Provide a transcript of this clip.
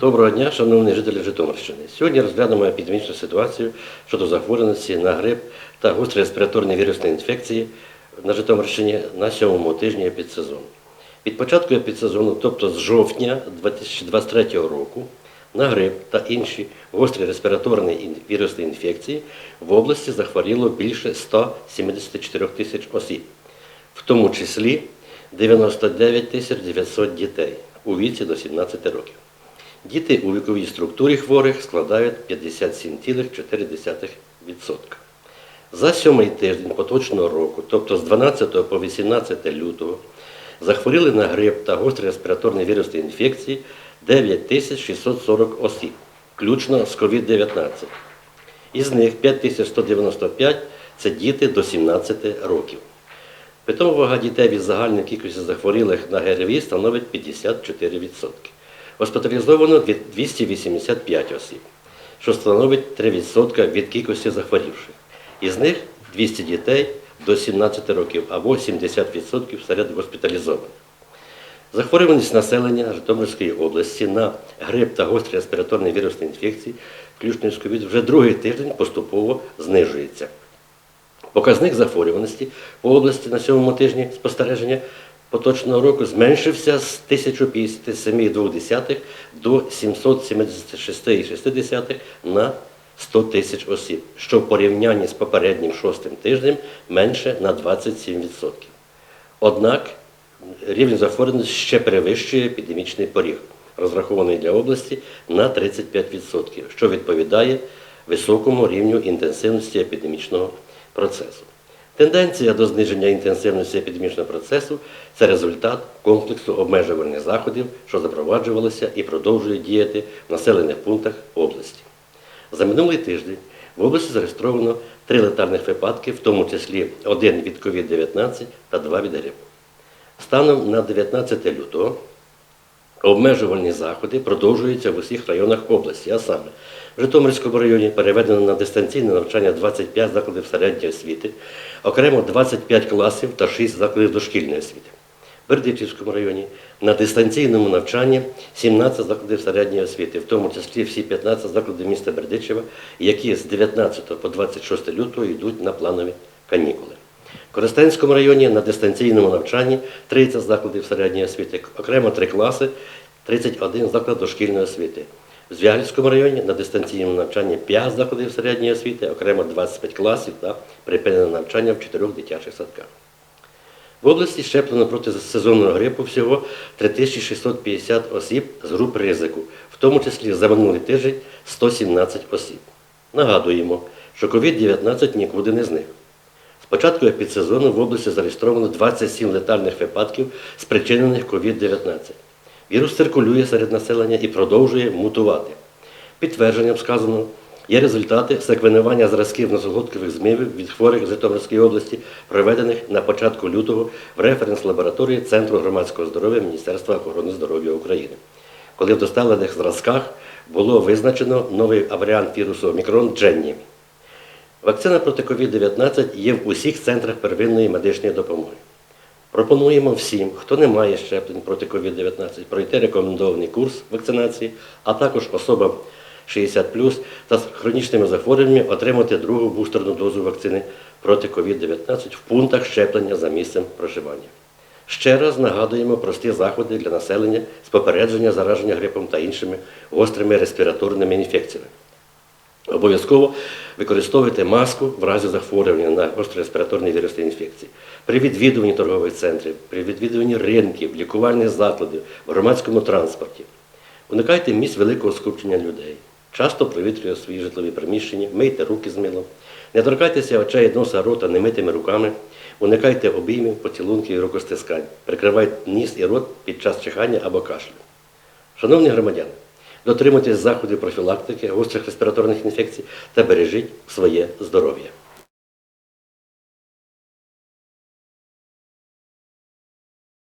Доброго дня, шановні жителі Житомирщини. Сьогодні розглянемо епідемічну ситуацію щодо захворюваності на грип та гострі респіраторні вірусні інфекції на Житомирщині на сьомому тижні епідсезону. Від початку епідсезону, тобто з жовтня 2023 року, на грип та інші гострі респіраторні вірусні інфекції в області захворіло більше 174 тисяч осіб, в тому числі 99 тисяч 900 дітей у віці до 17 років. Діти у віковій структурі хворих складають 57,4%. За сьомий тиждень поточного року, тобто з 12 по 18 лютого, захворіли на грип та гострі респіраторні вірусні інфекції 9640 осіб, включно з COVID-19. Із них 5195 це діти до 17 років. Питома вага дітей від загальної кількості захворілих на ГРВІ становить 54%. Госпіталізовано 285 осіб, що становить 3% від кількості захворівших. Із них 200 дітей до 17 років або 70% серед госпіталізованих. Захворюваність населення Житомирської області на грип та гострі респіраторні вірусні інфекції, включно з ковід, вже другий тиждень поступово знижується. Показник захворюваності по області на сьомому тижні спостереження поточного року зменшився з 1057,2 до 776,6 на 100 тисяч осіб, що в порівнянні з попереднім шостим тижнем менше на 27%. Однак рівень захворюваності ще перевищує епідемічний поріг, розрахований для області на 35%, що відповідає високому рівню інтенсивності епідемічного процесу. Тенденція до зниження інтенсивності епідемічного процесу це результат комплексу обмежувальних заходів, що запроваджувалися і продовжують діяти в населених пунктах області. За минулий тиждень в області зареєстровано три летальних випадки, в тому числі один від COVID-19 та два від грипу. Станом на 19 лютого обмежувальні заходи продовжуються в усіх районах області, а саме в Житомирському районі переведено на дистанційне навчання 25 закладів середньої освіти, окремо 25 класів та 6 закладів дошкільної освіти. В Бердичівському районі на дистанційному навчанні 17 закладів середньої освіти, в тому числі всі 15 закладів міста Бердичева, які з 19 по 26 лютого йдуть на планові канікули. В Коростенському районі на дистанційному навчанні 30 закладів середньої освіти, окремо 3 класи, 31 заклад дошкільної освіти. В Звягільському районі на дистанційному навчанні 5 закладів середньої освіти, окремо 25 класів та припинене навчання в 4 дитячих садках. В області щеплено проти сезонного грипу всього 3650 осіб з груп ризику, в тому числі за минулий тиждень 117 осіб. Нагадуємо, що COVID-19 нікуди не зник. Початку епідсезону в області зареєстровано 27 летальних випадків, спричинених COVID-19. Вірус циркулює серед населення і продовжує мутувати. Підтвердженням сказаного є результати секвенування зразків носоглоткових змивів від хворих з Житомирської області, проведених на початку лютого в референс-лабораторії Центру громадського здоров'я Міністерства охорони здоров'я України. Коли в доставлених зразках було визначено новий варіант вірусу Омікрон Дженні. Вакцина проти COVID-19 є в усіх центрах первинної медичної допомоги. Пропонуємо всім, хто не має щеплень проти COVID-19, пройти рекомендований курс вакцинації, а також особам 60 та з хронічними захворюваннями отримати другу бустерну дозу вакцини проти COVID-19 в пунктах щеплення за місцем проживання. Ще раз нагадуємо прості заходи для населення з попередження зараження грипом та іншими гострими респіраторними інфекціями. Обов'язково використовуйте маску в разі захворювання на гострі респіраторні вірусні інфекції. При відвідуванні торгових центрів, при відвідуванні ринків, лікувальних закладів, в громадському транспорті. Уникайте місць великого скупчення людей. Часто провітрюйте свої житлові приміщення, мийте руки з милом. Не торкайтеся очей, носа, рота немитими руками. Уникайте обіймів, поцілунків і рукостискань. Прикривайте ніс і рот під час чихання або кашлю. Шановні громадяни, дотримуйтесь заходів профілактики гострих респіраторних інфекцій та бережіть своє здоров'я.